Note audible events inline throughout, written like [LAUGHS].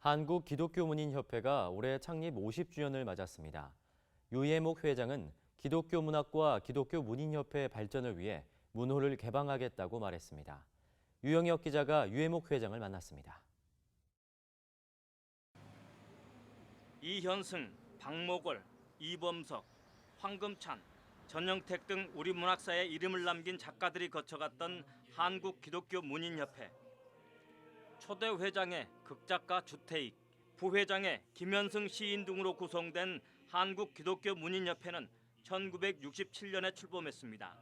한국 기독교 문인 협회가 올해 창립 50주년을 맞았습니다. 유예목 회장은 기독교 문학과 기독교 문인 협회 발전을 위해 문호를 개방하겠다고 말했습니다. 유영혁 기자가 유예목 회장을 만났습니다. 이현승, 박목월, 이범석, 황금찬, 전영택 등 우리 문학사에 이름을 남긴 작가들이 거쳐갔던 한국 기독교 문인협회. 초대 회장의 극작가 주태익, 부회장의 김현승 시인 등으로 구성된 한국 기독교 문인협회는 1967년에 출범했습니다.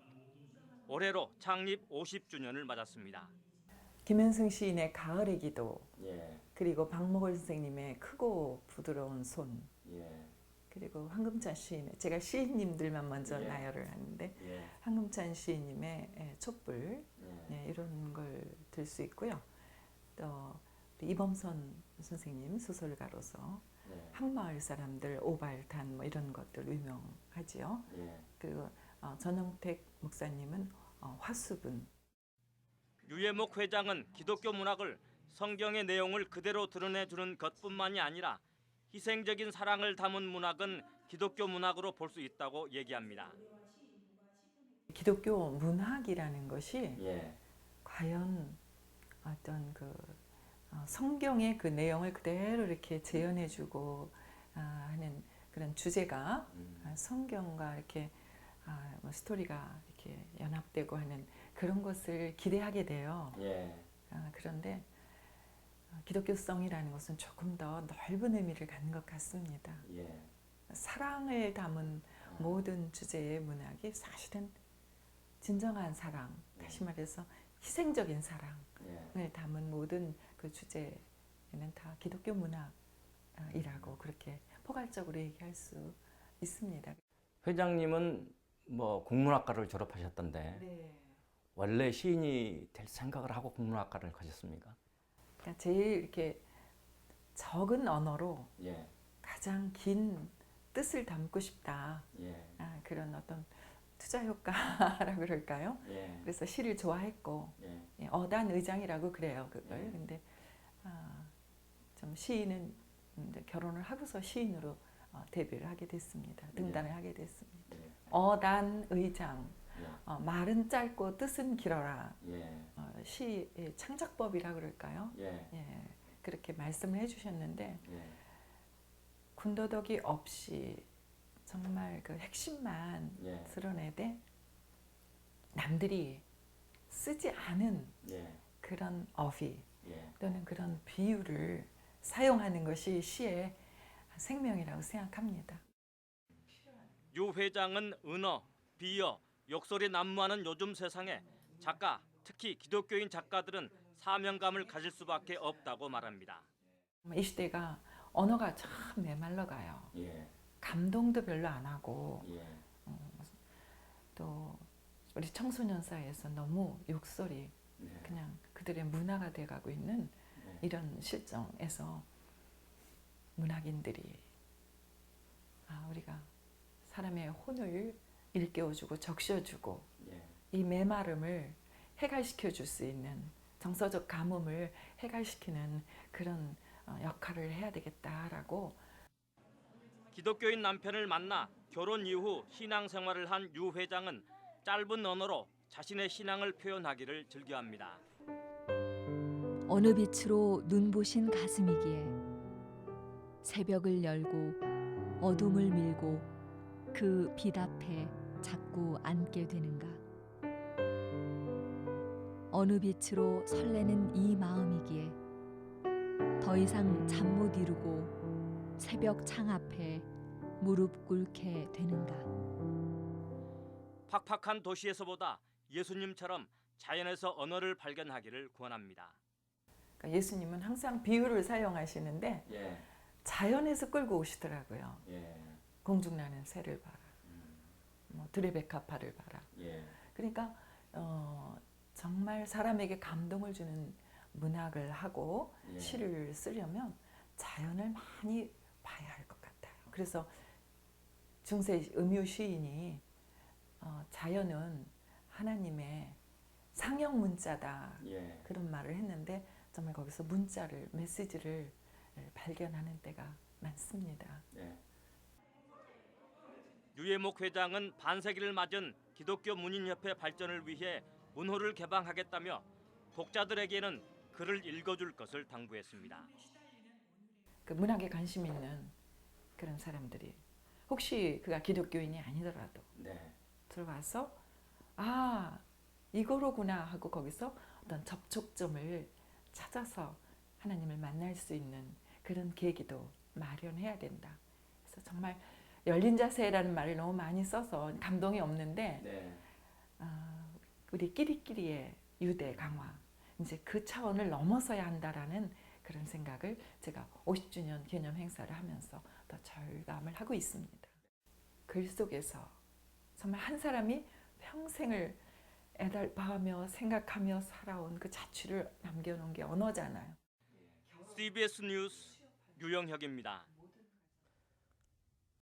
올해로 창립 50주년을 맞았습니다. 김현승 시인의 가을의 기도 예, 그리고 박목월 선생님의 크고 부드러운 손 예, 그리고 황금찬 시인의 제가 시인님들만 먼저 예. 나열을 하는데 예, 황금찬 시인님의 예, 촛불 예, 예, 이런 걸 들 수 있고요. 또 우리 이범선 선생님 소설가로서 예, 한마을 사람들 오발탄 뭐 이런 것들 유명하지요. 예. 그리고 어, 전영택 목사님은 어, 화수분 유예목 회장은 기독교 문학을 성경의 내용을 그대로 드러내주는 것뿐만이 아니라 희생적인 사랑을 담은 문학은 기독교 문학으로 볼 수 있다고 얘기합니다. 기독교 문학이라는 것이 예, 과연 어떤 그 어, 성경의 그 내용을 그대로 이렇게 재현해주고 아, 하는 그런 주제가 음, 아, 성경과 이렇게 아, 뭐 스토리가 이렇게 연합되고 하는 그런 것을 기대하게 돼요. 예, 아, 그런데 어, 기독교성이라는 것은 조금 더 넓은 의미를 갖는 것 같습니다. 예. 사랑을 담은 모든 주제의 문학이 사실은 진정한 사랑, 다시 말해서 희생적인 사랑을 예. 담은 모든 그 주제는 다 기독교 문학이라고 그렇게 포괄적으로 얘기할 수 있습니다. 회장님은 뭐 국문학과를 졸업하셨던데 네. 원래 시인이 될 생각을 하고 국문학과를 가셨습니까? 그러니까 제일 이렇게 적은 언어로 예, 가장 긴 뜻을 담고 싶다. 예, 아, 그런 어떤 투자 효과라 [LAUGHS] 그럴까요? 예, 그래서 시를 좋아했고 예, 예, 어단 의장이라고 그래요 그걸. 예. 근데 아, 좀 시인은 이제 결혼을 하고서 시인으로 어, 데뷔를 하게 됐습니다. 등단을 하게 됐습니다. 예, 어단 의장 예, 어, 말은 짧고 뜻은 길어라 예, 어, 시의 창작법이라 그럴까요? 예, 예, 그렇게 말씀을 해주셨는데 예, 군더더기 없이 정말 그 핵심만 예, 드러내되 남들이 쓰지 않은 예, 그런 어휘 예, 또는 그런 비유를 사용하는 것이 시의 생명이라고 생각합니다. 유 회장은 은어, 비어, 욕설이 난무하는 요즘 세상에 작가, 특히 기독교인 작가들은 사명감을 가질 수밖에 없다고 말합니다. 이 시대가 언어가 참 메말라가요. 예, 감동도 별로 안 하고 예, 또 우리 청소년 사이에서 너무 욕설이 예, 그냥 그들의 문화가 돼가고 있는 네. 이런 실정에서 문학인들이 아 우리가 사람의 혼을 일깨워주고 적셔주고 예, 이 메마름을 해갈시켜 줄 수 있는 정서적 가뭄을 해갈시키는 그런 어, 역할을 해야 되겠다라고 기독교인 남편을 만나 결혼 이후 신앙생활을 한 유 회장은 짧은 언어로 자신의 신앙을 표현하기를 즐겨합니다. 어느 빛으로 눈부신 가슴이기에 새벽을 열고 어둠을 밀고 그 빛 앞에 자꾸 앉게 되는가 어느 빛으로 설레는 이 마음이기에 더 이상 잠 못 이루고 새벽 창 앞에 무릎 꿇게 되는가 팍팍한 도시에서보다 예수님처럼 자연에서 언어를 발견하기를 권합니다. 그러니까 예수님은 항상 비유를 사용하시는데 예, 자연에서 끌고 오시더라고요. 예, 공중나는 새를 봐라. 음, 뭐 드레베카파를 봐라. 예, 그러니까 어, 정말 사람에게 감동을 주는 문학을 하고 예. 시를 쓰려면 자연을 많이 봐야 할 것 같아요. 그래서 중세 음유 시인이 어, 자연은 하나님의 상형 문자다 예, 그런 말을 했는데 정말 거기서 문자를 메시지를 발견하는 때가 많습니다. 네. 유해목 회장은 반세기를 맞은 기독교 문인협회 발전을 위해 문호를 개방하겠다며 독자들에게는 글을 읽어줄 것을 당부했습니다. 그 문학에 관심 있는 그런 사람들이 혹시 그가 기독교인이 아니더라도 네. 들어와서 아 이거로구나 하고 거기서 어떤 접촉점을 찾아서 하나님을 만날 수 있는 그런 계기도 마련해야 된다. 그래서 정말 열린 자세라는 말을 너무 많이 써서 감동이 없는데 네. 아, 우리 끼리끼리의 유대 강화 이제 그 차원을 넘어서야 한다라는 그런 생각을 제가 50주년 기념 행사를 하면서 더 절감을 하고 있습니다. 글 속에서 정말 한 사람이 평생을 애달파하며 생각하며 살아온 그 자취를 남겨놓은 게 언어잖아요. CBS 뉴스 유영혁입니다.